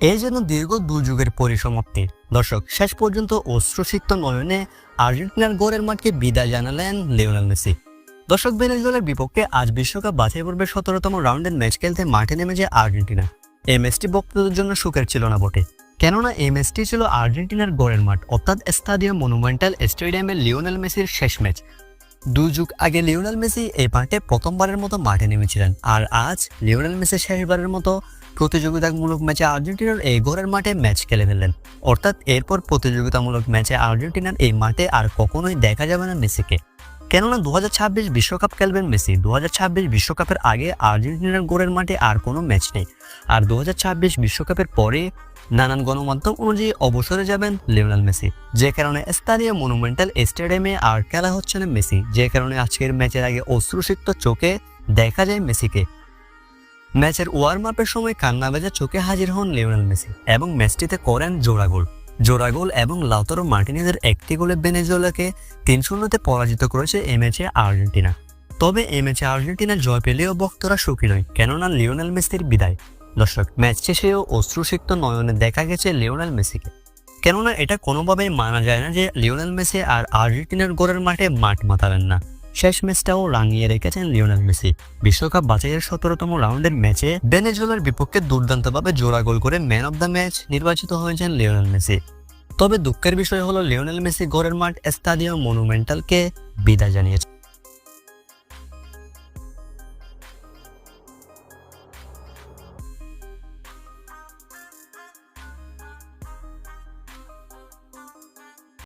এই জন্য দীর্ঘ দুযুগের পরিসমাপ্তি। দর্শক, শেষ পর্যন্ত অশ্রুসিক্ত নয়নে আর্জেন্টিনার গোলের মাঠকে বিদায় জানালেন লিওনেল মেসি। দর্শক, ভেনেজুয়েলার বিপক্ষে আজ বিশ্বকাপ বাছাই পর্বে সতেরোতম রাউন্ডের ম্যাচ খেলতে মাঠে নেমেছে আর্জেন্টিনা। এই ম্যাচটি বক্তাদের জন্য সুখের ছিল না বটে। কেননা এই ম্যাচটি ছিল আর্জেন্টিনার গোলের মাঠ, অর্থাৎ স্টাডিয়াম মনুমেন্টাল স্টেডিয়ামে লিওনেল মেসির শেষ ম্যাচ। দুই যুগ আগে লিওনাল মেসি এই মাঠে প্রথমবারের মতো মাঠে নেমেছিলেন। আর আজ লিওনাল মেসি শেষবারের মতো প্রতিযোগিতামূলক ম্যাচে আর্জেন্টিনার এই ঘরের মাঠে ম্যাচ খেলে ফেললেন। অর্থাৎ এরপর প্রতিযোগিতামূলক ম্যাচে আর্জেন্টিনার এই মাঠে আর কখনোই দেখা যাবে না মেসিকে। কেননা দু হাজার বিশ্বকাপ খেলবেন মেসি দু বিশ্বকাপের আগে আর্জেন্টিনার গোড়ের মাঠে আর কোনো ম্যাচ নেই। আর দু বিশ্বকাপের পরে নানান গণমাধ্যম অনুযায়ী অবসরে যাবেন লিওনাল মেসি। যে কারণে স্থানীয় মনুমেন্টাল স্টেডিয়ামে আর খেলা হচ্ছে না মেসি। যে কারণে আজকের ম্যাচের আগে অশ্রুসিক্ত চোখে দেখা যায় মেসিকে। ম্যাচের ওয়ার্ম আপের সময় কান্না ভেজা চোখে হাজির হন লিওনেল মেসি এবং ম্যাচটিতে করেন জোড়া গোল। জোড়া গোল এবং লাউতারো মার্টিনেজের একটি গোলে ভেনেজুয়েলাকে তিন শূন্যতে পরাজিত করেছে এই ম্যাচে আর্জেন্টিনা। তবে এই ম্যাচে আর্জেন্টিনা জয় পেলেও ভক্তরা সুখী নয়, কেননা লিওনেল মেসির বিদায়। দর্শক, ম্যাচ শেষেও অশ্রুসিক্ত নয়নে দেখা গেছে লিওনেল মেসিকে। কেননা এটা কোনোভাবেই মানা যায় না যে লিওনেল মেসি আর আর্জেন্টিনার গোড়ের মাঠে মাঠ মাতাবেন না। শেষ ম্যাচটাও রাঙিয়ে রেখেছেন লিওনেল মেসি। বিশ্বকাপ বাছাইয়ের সতেরোতম রাউন্ডের ম্যাচে বেনেজুয়েলার বিপক্ষে দুর্দান্তভাবে জোড়া গোল করে ম্যান অব দ্য ম্যাচ নির্বাচিত হয়েছেন লিওনেল মেসি। তবে দুঃখের বিষয় হলো, লিওনেল মেসি গোরের মাঠ, স্টাডিয়াম, মনুমেন্টালকে বিদায় জানিয়েছে